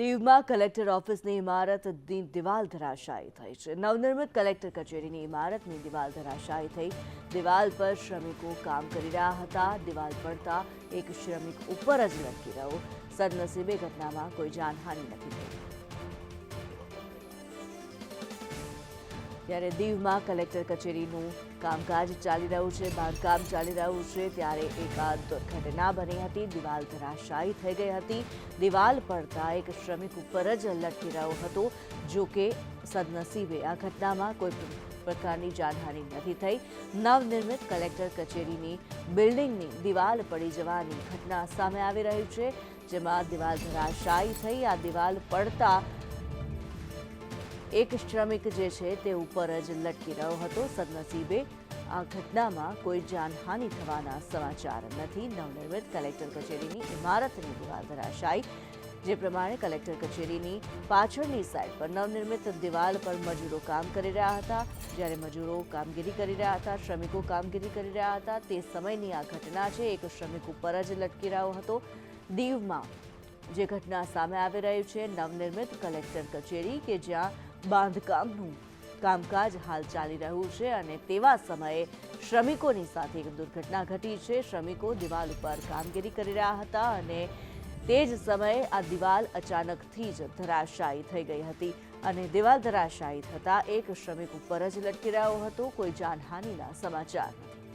દીવમાં કલેક્ટર ઓફિસની ઇમારતની દિવાલ ધરાશાયી થઈ છે. નવનિર્મિત કલેક્ટર કચેરીની ઇમારતની દિવાલ ધરાશાયી થઈ. દિવાલ પર શ્રમિકો કામ કરી રહ્યા હતા. દિવાલ પડતા એક શ્રમિક ઉપર જ લટકી રહ્યો. સદનસીબે ઘટનામાં કોઈ જાનહાનિ નથી થઈ. ત્યારે દીવમાં કલેક્ટર કચેરીનું કામકાજ ચાલી રહ્યું છે, બાંધકામ ચાલી રહ્યું છે, ત્યારે એક દુર્ઘટના બની હતી. દિવાલ ધરાશાયી થઈ ગઈ હતી. દિવાલ પડતા એક શ્રમિક ઉપર જ લટકી રહ્યો હતો. જો કે સદનસીબે આ ઘટનામાં કોઈ પ્ર- પ્રકારની જાનહાની નથી થઈ. નવનિર્મિત કલેક્ટર કચેરીની બિલ્ડિંગની દિવાલ પડી જવાની ઘટના સામે આવી રહી છે, જેમાં દિવાલ ધરાશાયી થઈ. આ દિવાલ પડતા એક શ્રમિક જે છે તે ઉપર જ લટકી રહ્યો હતો. સદનસીબે આ ઘટનામાં કોઈ જાનહાનિ થવાના સમાચાર નથી. નવનિર્મિત કલેક્ટર કચેરીની ઇમારતની દિવાલ ધરાશાયી, જે પ્રમાણે કલેક્ટર કચેરીની પાછળની સાઈડ પર નવનિર્મિત દિવાલ પર મજૂરો કામ કરી રહ્યા હતા. જ્યારે મજૂરો કામગીરી કરી રહ્યા હતા, શ્રમિકો કામગીરી કરી રહ્યા હતા, તે સમયની આ ઘટના છે. એક શ્રમિક ઉપર જ લટકી રહ્યો હતો. દીવમાં જે ઘટના સામે આવી રહી છે, નવનિર્મિત કલેક્ટર કચેરી કે જ્યાં બાંધકામનું કામકાજ હાલ ચાલી રહ્યું છે અને તેવા સમયે શ્રમિકોની સાથે એક દુર્ઘટના ઘટી છે. શ્રમિકો દિવાલ ઉપર કામગીરી કરી રહ્યા હતા અને તે જ સમયે આ દિવાલ અચાનકથી જ ધરાશાયી થઈ ગઈ હતી અને દિવાલ ધરાશાયી થતાં એક શ્રમિક ઉપર જ લટકી રહ્યો હતો. કોઈ જાનહાનિના સમાચાર નથી.